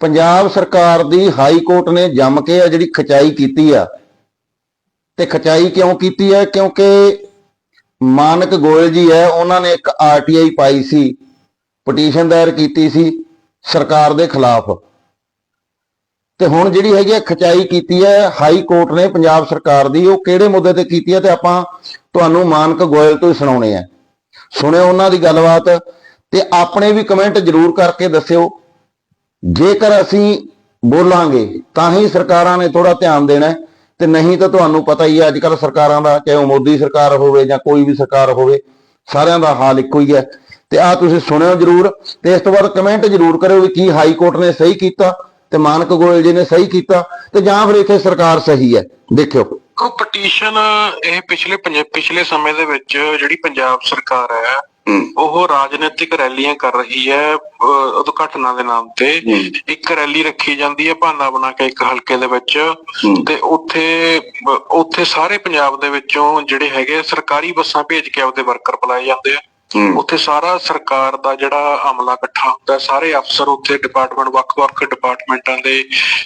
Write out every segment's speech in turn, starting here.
ਪੰਜਾਬ ਸਰਕਾਰ ਦੀ high court ਨੇ ਜੰਮ ਕੇ ਆ ਜਿਹੜੀ ਖਚਾਈ ਕੀਤੀ ਆ, ਤੇ ਖਚਾਈ ਕਿਉਂ ਕੀਤੀ ਹੈ ਕਿਉਂਕਿ ਮਾਨਕ ਗੋਇਲ ਜੀ ਹੈ, ਉਹਨਾਂ ਨੇ ਇੱਕ ਆਰਟੀਆਈ ਪਾਈ ਸੀ, ਪਟੀਸ਼ਨ ਦਾਇਰ ਕੀਤੀ ਸੀ ਸਰਕਾਰ ਦੇ ਖਿਲਾਫ। ਤੇ ਹੁਣ ਜਿਹੜੀ ਹੈਗੀ ਹੈ ਖਚਾਈ ਕੀਤੀ ਹੈ ਹਾਈ ਕੋਰਟ ਨੇ ਪੰਜਾਬ ਸਰਕਾਰ ਦੀ, ਉਹ ਕਿਹੜੇ ਮੁੱਦੇ ਤੇ ਕੀਤੀ ਹੈ ਤੇ ਆਪਾਂ ਤੁਹਾਨੂੰ ਮਾਨਕ ਗੋਇਲ ਤੋਂ ਹੀ ਸੁਣਾਉਣੇ ਆ। ਸੁਣਿਓ ਉਹਨਾਂ ਦੀ ਗੱਲਬਾਤ ਤੇ ਆਪਣੇ ਵੀ ਕਮੈਂਟ ਜ਼ਰੂਰ ਕਰਕੇ ਦੱਸਿਓ। ਜੇਕਰ ਅਸੀਂ ਬੋਲਾਂਗੇ, ਤਾਂ ਹੀ ਸਰਕਾਰਾਂ ਨੇ ਥੋੜਾ ਧਿਆਨ ਦੇਣਾ ਤੇ ਨਹੀਂ ਤਾਂ ਤੁਹਾਨੂੰ ਪਤਾ ਹੀ ਹੈ ਅੱਜ ਕੱਲ ਸਰਕਾਰਾਂ ਦਾ, ਚਾਹੇ ਮੋਦੀ ਸਰਕਾਰ ਹੋਵੇ ਜਾਂ ਕੋਈ ਵੀ ਸਰਕਾਰ ਹੋਵੇ, ਸਾਰਿਆਂ ਦਾ ਹਾਲ ਇੱਕੋ ਹੀ ਹੈ। ਤੇ ਆ ਤੁਸੀਂ ਸੁਣਿਓ ਜਰੂਰ, ਤੇ ਇਸ ਤੋਂ ਬਾਅਦ ਕਮੈਂਟ ਜਰੂਰ ਕਰਿਓ ਵੀ ਕੀ ਹਾਈ ਕੋਰਟ ਨੇ ਸਹੀ ਕੀਤਾ ਤੇ ਮਾਨਕ ਗੋਇਲ ਜੀ ਨੇ ਸਹੀ ਕੀਤਾ ਤੇ ਜਾਂ ਫਿਰ ਇੱਥੇ ਸਰਕਾਰ ਸਹੀ ਹੈ। ਦੇਖਿਓ। ਕੋ ਪਟੀਸ਼ਨ ਇਹ ਪਿਛਲੇ ਪੰਜ- ਪਿਛਲੇ ਸਮੇਂ ਦੇ ਵਿੱਚ ਜਿਹੜੀ ਪੰਜਾਬ ਸਰਕਾਰ ਹੈ ਉਹ ਰਾਜਨੀਤਿਕ ਰੈਲੀਆਂ ਕਰ ਰਹੀ ਹੈ ਉਦਘਾਟਨਾਂ ਦੇ ਨਾਮ ਤੇ। ਇੱਕ ਰੈਲੀ ਰੱਖੀ ਜਾਂਦੀ ਹੈ ਬਹਾਨਾ ਬਣਾ ਕੇ ਇੱਕ ਹਲਕੇ ਦੇ ਵਿੱਚ। ਤੇ ਉੱਥੇ ਉੱਥੇ ਸਾਰੇ ਪੰਜਾਬ ਦੇ ਵਿੱਚੋਂ ਜਿਹੜੇ ਹੈਗੇ ਸਰਕਾਰੀ ਬੱਸਾਂ ਭੇਜ ਕੇ ਆਪਦੇ ਵਰਕਰ ਬੁਲਾਏ ਜਾਂਦੇ ਆ। ਉੱਥੇ ਸਾਰਾ ਸਰਕਾਰ ਦਾ ਜਿਹੜਾ ਅਮਲਾ ਇਕੱਠਾ ਹੁੰਦਾ ਸਾਰੇ ਅਫਸਰ ਉੱਥੇ ਡਿਪਾਰਟਮੈਂਟ ਵੱਖ-ਵੱਖ ਡਿਪਾਰਟਮੈਂਟਾਂ ਦੇ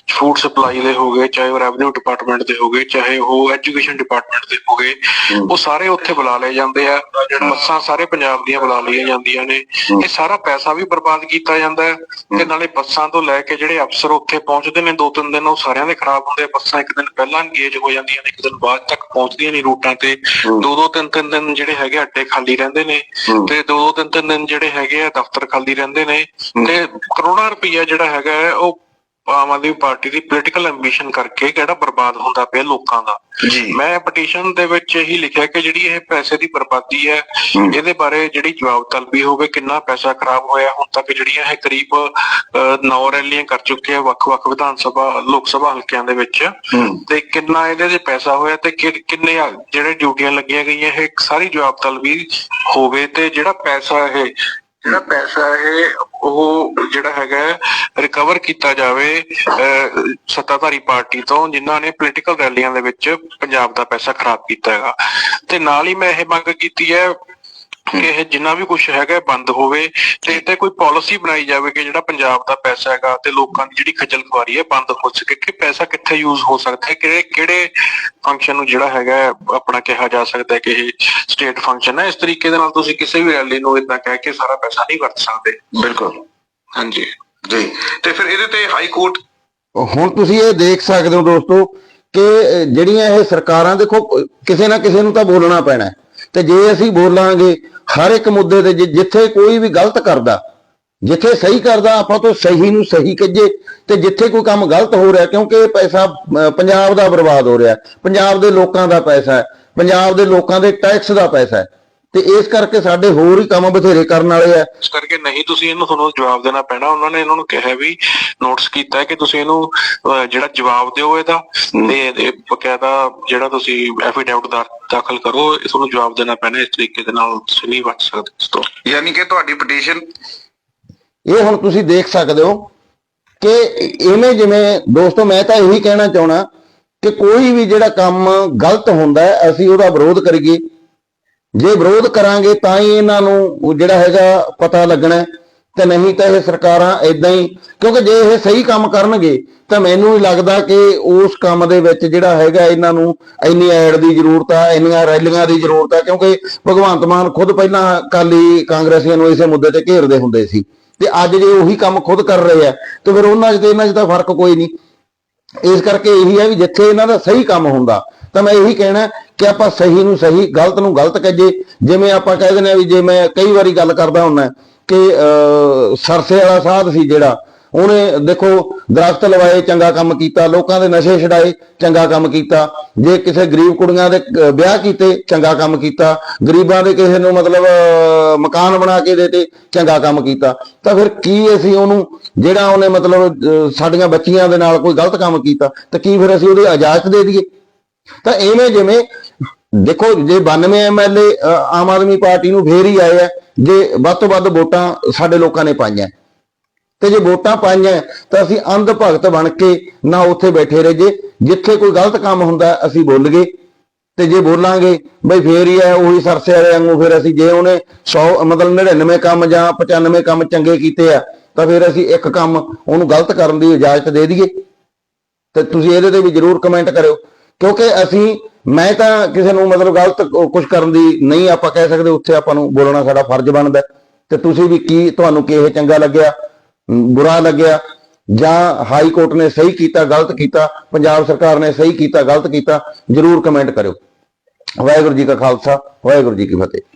ਫੂਡ ਸਪਲਾਈ ਦੇ ਹੋਗੇ ਚਾਹੇ ਉਹ ਰੈਵਨਿਊ ਡਿਪਾਰਟਮੈਂਟ ਦੇ ਹੋਗੇ ਚਾਹੇ ਉਹ ਐਜੂਕੇਸ਼ਨ ਡਿਪਾਰਟਮੈਂਟ ਦੇ ਹੋਗੇ ਉਹ ਸਾਰੇ ਉੱਥੇ ਬੁਲਾ ਲਏ ਜਾਂਦੇ ਆ। ਬੱਸਾਂ ਸਾਰੇ ਪੰਜਾਬ ਦੀਆਂ ਬੁਲਾ ਲਈਆਂ ਜਾਂਦੀਆਂ ਨੇ। ਇਹ ਸਾਰਾ ਪੈਸਾ ਵੀ ਬਰਬਾਦ ਕੀਤਾ ਜਾਂਦਾ ਹੈ ਤੇ ਨਾਲੇ ਬੱਸਾਂ ਤੋਂ ਲੈ ਕੇ ਜਿਹੜੇ ਅਫਸਰ ਉੱਥੇ ਪਹੁੰਚਦੇ ਨੇ ਦੋ ਤਿੰਨ ਦਿਨ ਉਹ ਸਾਰਿਆਂ ਦੇ ਖਰਾਬ ਹੁੰਦੇ ਆ। ਬੱਸਾਂ ਇੱਕ ਦਿਨ ਪਹਿਲਾਂ ਇੰਗੇਜ ਹੋ ਜਾਂਦੀਆਂ ਨੇ ਇੱਕ ਦਿਨ ਬਾਅਦ ਤੱਕ ਪਹੁੰਚਦੀਆਂ ਨਹੀਂ ਰੂਟਾਂ ਤੇ। ਦੋ ਦੋ ਤਿੰਨ ਤਿੰਨ ਦਿਨ ਜਿਹੜੇ ਹੈਗੇ ਅੱਡੇ ਖਾਲੀ ਰਹਿੰਦੇ ਨੇ। ਤੇ ਦੋ ਦੋ ਤਿੰਨ ਤਿੰਨ ਦਿਨ ਜਿਹੜੇ ਹੈਗੇ ਆ ਦਫ਼ਤਰ ਖਾਲੀ ਰਹਿੰਦੇ ਨੇ ਤੇ ਕਰੋੜਾਂ ਰੁਪਈਆ ਜਿਹੜਾ ਹੈਗਾ ਉਹ ਆਮ ਆਦਮੀ ਪਾਰਟੀ ਦੀ ਪੋਲੀਟੀਕਲ ਐਂਬੀਸ਼ਨ ਕਰਕੇ ਕਿਹੜਾ ਬਰਬਾਦ ਹੁੰਦਾ ਪਿਆ ਲੋਕਾਂ ਦਾ। ਮੈਂ ਪਟੀਸ਼ਨ ਦੇ ਵਿੱਚ ਇਹੀ ਲਿਖਿਆ ਕਿ ਜਿਹੜੀ ਇਹ ਪੈਸੇ ਦੀ ਬਰਬਾਦੀ ਹੈ ਇਹਦੇ ਬਾਰੇ ਜਿਹੜੀ ਜਵਾਬ ਤਲਬੀ ਹੋਵੇ ਕਿੰਨਾ ਪੈਸਾ ਖਰਾਬ ਹੋਇਆ ਹੁਣ ਤੱਕ ਜਿਹੜੀਆਂ ਇਹ ਕਰੀਬ 9 ਰੈਲੀਆਂ ਕਰ ਚੁੱਕੇ ਆ ਵੱਖ-ਵੱਖ ਵਿਧਾਨ ਸਭਾ ਲੋਕ ਸਭਾ ਹਲਕਿਆਂ ਦੇ ਵਿੱਚ। ਤੇ ਕਿੰਨਾ ਇਹਦੇ 'ਚ ਪੈਸਾ ਹੋਇਆ ਤੇ ਕਿੰਨੇ ਜਿਹੜੇ ਡਿਊਟੀਆਂ ਲੱਗੀਆਂ ਗਈਆਂ ਇਹ ਸਾਰੀ ਜਵਾਬ ਤਲਬੀ ਹੋਵੇ ਤੇ ਜਿਹੜਾ ਪੈਸਾ ਇਹ ਜਿਹੜਾ ਪੈਸਾ ਹੈ ਉਹ ਜਿਹੜਾ ਹੈਗਾ ਰਿਕਵਰ ਕੀਤਾ ਜਾਵੇ ਸੱਤਾਧਾਰੀ ਪਾਰਟੀ ਤੋਂ, ਜਿਨ੍ਹਾਂ ਨੇ ਪੋਲੀਟੀਕਲ ਰੈਲੀਆਂ ਦੇ ਵਿੱਚ ਪੰਜਾਬ ਦਾ ਪੈਸਾ ਖਰਾਬ ਕੀਤਾ ਹੈਗਾ। ਤੇ ਨਾਲ ਹੀ ਮੈਂ ਇਹ ਮੰਗ ਕੀਤੀ ਹੈ ਕਿ ਇਹ ਜਿੰਨਾ ਵੀ ਕੁਝ ਹੈਗਾ ਇਹ ਬੰਦ ਹੋਵੇ ਤੇ ਤੇ ਕੋਈ ਪਾਲਿਸੀ ਬਣਾਈ ਜਾਵੇ ਕਿ ਜਿਹੜਾ ਪੰਜਾਬ ਦਾ ਪੈਸਾ ਹੈਗਾ ਤੇ ਲੋਕਾਂ ਦੀ ਜਿਹੜੀ ਖੱਜਲ ਖੁਆਰੀ ਹੈ ਬੰਦ ਹੋ ਸਕੇ ਕਿ ਪੈਸਾ ਕਿੱਥੇ ਯੂਜ਼ ਹੋ ਸਕਦਾ ਹੈ ਕਿਹੜੇ ਕਿਹੜੇ ਫੰਕਸ਼ਨ ਨੂੰ ਜਿਹੜਾ ਹੈਗਾ ਆਪਣਾ ਕਿਹਾ ਜਾ ਸਕਦਾ ਹੈ ਕਿ ਇਹ ਸਟੇਟ ਫੰਕਸ਼ਨ ਹੈ। ਇਸ ਤਰੀਕੇ ਦੇ ਨਾਲ ਤੁਸੀਂ ਕਿਸੇ ਵੀ ਰੈਲੀ ਨੂੰ ਇਦਾਂ ਕਹਿ ਕੇ ਸਾਰਾ ਪੈਸਾ ਨਹੀਂ ਵਰਤ ਸਕਦੇ। ਬਿਲਕੁਲ। ਹਾਂਜੀ। ਜੀ। ਤੇ ਫਿਰ ਇਹਦੇ ਤੇ ਹਾਈ ਕੋਰਟ ਹੁਣ ਤੁਸੀਂ ਇਹ ਦੇਖ ਸਕਦੇ ਹੋ ਦੋਸਤੋ ਕਿ ਜਿਹੜੀਆਂ ਇਹ ਸਰਕਾਰਾਂ ਦੇਖੋ ਕਿਸੇ ਨਾ ਕਿਸੇ ਨੂੰ ਤਾਂ ਬੋਲਣਾ ਪੈਣਾ। ਤੇ ਜੇ ਅਸੀਂ ਬੋਲਾਂਗੇ ਹਰ ਇੱਕ ਮੁੱਦੇ ਤੇ ਜਿ- ਜਿੱਥੇ ਕੋਈ ਵੀ ਗਲਤ ਕਰਦਾ ਜਿੱਥੇ ਸਹੀ ਕਰਦਾ ਆਪਾਂ ਤੋਂ ਸਹੀ ਨੂੰ ਸਹੀ ਕਹੀਏ ਤੇ ਜਿੱਥੇ ਕੋਈ ਕੰਮ ਗਲਤ ਹੋ ਰਿਹਾ ਕਿਉਂਕਿ ਇਹ ਪੈਸਾ ਅਹ, ਪੰਜਾਬ ਦਾ ਬਰਬਾਦ ਹੋ ਰਿਹਾ ਪੰਜਾਬ ਦੇ ਲੋਕਾਂ ਦਾ ਪੈਸਾ ਹੈ ਪੰਜਾਬ ਦੇ ਲੋਕਾਂ ਦੇ ਟੈਕਸ ਦਾ ਪੈਸਾ ਹੈ। ਤੇ ਇਸ ਕਰਕੇ ਸਾਡੇ ਹੋਰ ਹੀ ਕੰਮ ਬਥੇਰੇ ਕਰਨ ਵਾਲੇ ਆ। ਇਸ ਕਰਕੇ ਨਹੀਂ ਤੁਸੀਂ ਇਹਨੂੰ ਤੁਹਾਨੂੰ ਜਵਾਬ ਦੇਣਾ ਪੈਣਾ। ਉਹਨਾਂ ਨੇ ਇਹਨਾਂ ਨੂੰ ਕਿਹਾ ਵੀ ਨੋਟਿਸ ਕੀਤਾ ਹੈ ਕਿ ਤੁਸੀਂ ਇਹਨੂੰ ਜਿਹੜਾ ਜਵਾਬ ਦਿਓ ਇਹਦਾ ਤੇ ਬਕਾਇਦਾ ਜਿਹੜਾ ਤੁਸੀਂ ਐਫੀਡੈਵਿਟ ਦਾ ਦਾਖਲ ਕਰੋ ਇਹ ਤੁਹਾਨੂੰ ਜਵਾਬ ਦੇਣਾ ਪੈਣਾ। ਇਸ ਤਰੀਕੇ ਦੇ ਨਾਲ ਤੁਸੀਂ ਨਹੀਂ ਬਚ ਸਕਦੇ ਇਸ ਤੋਂ। ਯਾਨੀ ਕਿ ਤੁਹਾਡੀ ਪਟੀਸ਼ਨ ਇਹ ਹੁਣ ਤੁਸੀਂ ਦੇਖ ਸਕਦੇ ਹੋ ਕਿ ਇਵੇਂ ਜਿਵੇਂ ਦੋਸਤੋ ਮੈਂ ਤਾਂ ਇਹੀ ਕਹਿਣਾ ਚਾਹਣਾ ਕਿ ਕੋਈ ਵੀ ਜਿਹੜਾ ਕੰਮ ਗਲਤ ਹੁੰਦਾ ਹੈ ਅਸੀਂ ਉਹਦਾ ਵਿਰੋਧ ਕਰੀਏ। ਜੇ ਵਿਰੋਧ ਕਰਾਂਗੇ ਤਾਂ ਹੀ ਇਹਨਾਂ ਨੂੰ ਜਿਹੜਾ ਹੈਗਾ ਪਤਾ ਲੱਗਣਾ ਤੇ ਨਹੀਂ ਤਾਂ ਇਹ ਸਰਕਾਰਾਂ ਇਦਾਂ ਹੀ, ਕਿਉਂਕਿ ਜੇ ਇਹ ਸਹੀ ਕੰਮ ਕਰਨਗੇ, ਤਾਂ ਮੈਨੂੰ ਨਹੀਂ ਲੱਗਦਾ ਕਿ ਉਸ ਕੰਮ ਦੇ ਵਿੱਚ ਜਿਹੜਾ ਹੈਗਾ ਇਹਨਾਂ ਨੂੰ ਇੰਨੀ ਐਡ ਦੀ ਜ਼ਰੂਰਤ ਆ, ਇੰਨੀਆਂ ਰੈਲੀਆਂ ਦੀ ਜ਼ਰੂਰਤ ਆ, ਕਿਉਂਕਿ ਭਗਵੰਤ ਮਾਨ ਖੁਦ ਪਹਿਲਾਂ ਕਾਲੀ ਕਾਂਗਰਸੀਆਂ ਨੂੰ ਇਸੇ ਮੁੱਦੇ ਤੇ ਘੇਰਦੇ ਹੁੰਦੇ ਸੀ। ਤੇ ਅੱਜ ਜੇ ਉਹੀ ਕੰਮ ਖੁਦ ਕਰ ਰਹੇ ਆ, ਤੇ ਫਿਰ ਉਹਨਾਂ 'ਚ ਤੇ ਇਹਨਾਂ 'ਚ ਤਾਂ ਫ਼ਰਕ ਕੋਈ ਨਹੀਂ। ਇਸ ਕਰਕੇ ਇਹੀ ਹੈ ਵੀ ਜਿੱਥੇ ਇਹਨਾਂ ਦਾ ਸਹੀ ਕੰਮ ਹੁੰਦਾ ਤਾਂ ਮੈਂ ਇਹੀ ਕਹਿਣਾ ਕਿ ਆਪਾਂ ਸਹੀ ਨੂੰ ਸਹੀ ਗਲਤ ਨੂੰ ਗਲਤ ਕਹੀਏ। ਜਿਵੇਂ ਆਪਾਂ ਕਹਿ ਦਿੰਦੇ ਆ ਵੀ ਜੇ ਮੈਂ ਕਈ ਵਾਰੀ ਗੱਲ ਕਰਦਾ ਹੁੰਦਾ ਕਿ ਅਹ, ਸਰਸੇ ਵਾਲਾ ਸਾਧ ਸੀ ਜਿਹੜਾ ਉਹਨੇ ਦੇਖੋ ਦਰਖਤ ਲਵਾਏ ਚੰਗਾ ਕੰਮ ਕੀਤਾ ਲੋਕਾਂ ਦੇ ਨਸ਼ੇ ਛਡਾਏ ਚੰਗਾ ਕੰਮ ਕੀਤਾ। ਜੇ ਕਿਸੇ ਗਰੀਬ ਕੁੜੀਆਂ ਦੇ ਵਿਆਹ ਕੀਤੇ ਚੰਗਾ ਕੰਮ ਕੀਤਾ। ਗਰੀਬਾਂ ਦੇ ਕਿਸੇ ਨੂੰ ਮਤਲਬ ਅਹ, ਮਕਾਨ ਬਣਾ ਕੇ ਦੇਤੇ ਚੰਗਾ ਕੰਮ ਕੀਤਾ। ਤਾਂ ਫਿਰ ਕੀ ਅਸੀਂ ਉਹਨੂੰ ਜਿਹੜਾ ਉਹਨੇ ਮਤਲਬ ਸਾਡੀਆਂ ਬੱਚੀਆਂ ਦੇ ਨਾਲ ਕੋਈ ਗਲਤ ਕੰਮ ਕੀਤਾ ਤਾਂ ਕੀ ਫਿਰ ਅਸੀਂ ਉਹਦੀ ਇਜਾਜ਼ਤ ਦੇ ਦਈਏ? ਤਾਂ ਐਵੇਂ ਜਿਵੇਂ ਦੇਖੋ ਜੇ 92 ਐਮਐਲਏ ਆਮ ਆਦਮੀ ਪਾਰਟੀ ਨੂੰ ਫੇਰ ਹੀ ਆਏ ਆ, ਜੇ ਵੱਧ ਤੋਂ ਵੱਧ ਵੋਟਾਂ ਸਾਡੇ ਲੋਕਾਂ ਨੇ ਪਾਈਆਂ। ਤੇ ਜੇ ਵੋਟਾਂ ਪਾਈਆਂ, ਤਾਂ ਅਸੀਂ ਅੰਧ ਭਗਤ ਬਣ ਕੇ ਨਾ ਉੱਥੇ ਬੈਠੇ ਰਹੀਏ। ਜਿੱਥੇ ਕੋਈ ਗਲਤ ਕੰਮ ਹੁੰਦਾ, ਅਸੀਂ ਬੋਲ ਗਏ। ਤੇ ਜੇ ਬੋਲਾਂਗੇ, ਬਈ ਫੇਰ ਹੀ ਹੈ ਉਹੀ ਸਰਸੇ ਵਾਲੇ ਵਾਂਗੂ ਫਿਰ ਅਸੀਂ ਜੇ ਉਹਨੇ 100 ਮਤਲਬ 99 ਕੰਮ ਜਾਂ 95 ਕੰਮ ਚੰਗੇ ਕੀਤੇ ਆ, ਤਾਂ ਫਿਰ ਅਸੀਂ ਇੱਕ ਕੰਮ ਉਹਨੂੰ ਗਲਤ ਕਰਨ ਦੀ ਇਜਾਜ਼ਤ ਦੇ ਦਈਏ। ਤੇ ਤੁਸੀਂ ਇਹਦੇ ਤੇ ਵੀ ਜਰੂਰ ਕਮੈਂਟ ਕਰਿਓ। ਕਿਉਂਕਿ ਅਸੀਂ, ਮੈਂ ਤਾਂ ਕਿਸੇ ਨੂੰ ਮਤਲਬ ਗਲਤ ਕੁਝ ਕਰਨ ਦੀ ਨਹੀਂ ਆਪਾਂ ਕਹਿ ਸਕਦੇ, ਉੱਥੇ ਆਪਾਂ ਨੂੰ ਬੋਲਣਾ ਸਾਡਾ ਫਰਜ਼ ਬਣਦਾ। ਤੇ ਤੁਸੀਂ ਵੀ ਕੀ, ਤੁਹਾਨੂੰ ਕੀ ਇਹ ਚੰਗਾ ਲੱਗਿਆ ਬੁਰਾ ਲੱਗਿਆ? ਜਾਂ ਹਾਈ ਕੋਰਟ ਨੇ ਸਹੀ ਕੀਤਾ, ਗਲਤ ਕੀਤਾ? ਪੰਜਾਬ ਸਰਕਾਰ ਨੇ ਸਹੀ ਕੀਤਾ, ਗਲਤ ਕੀਤਾ? ਜਰੂਰ ਕਮੈਂਟ ਕਰਿਓ। ਵਾਹਿਗੁਰੂ ਜੀ ਕਾ ਖਾਲਸਾ, ਵਾਹਿਗੁਰੂ ਜੀ ਕੀ ਫਤਿਹ।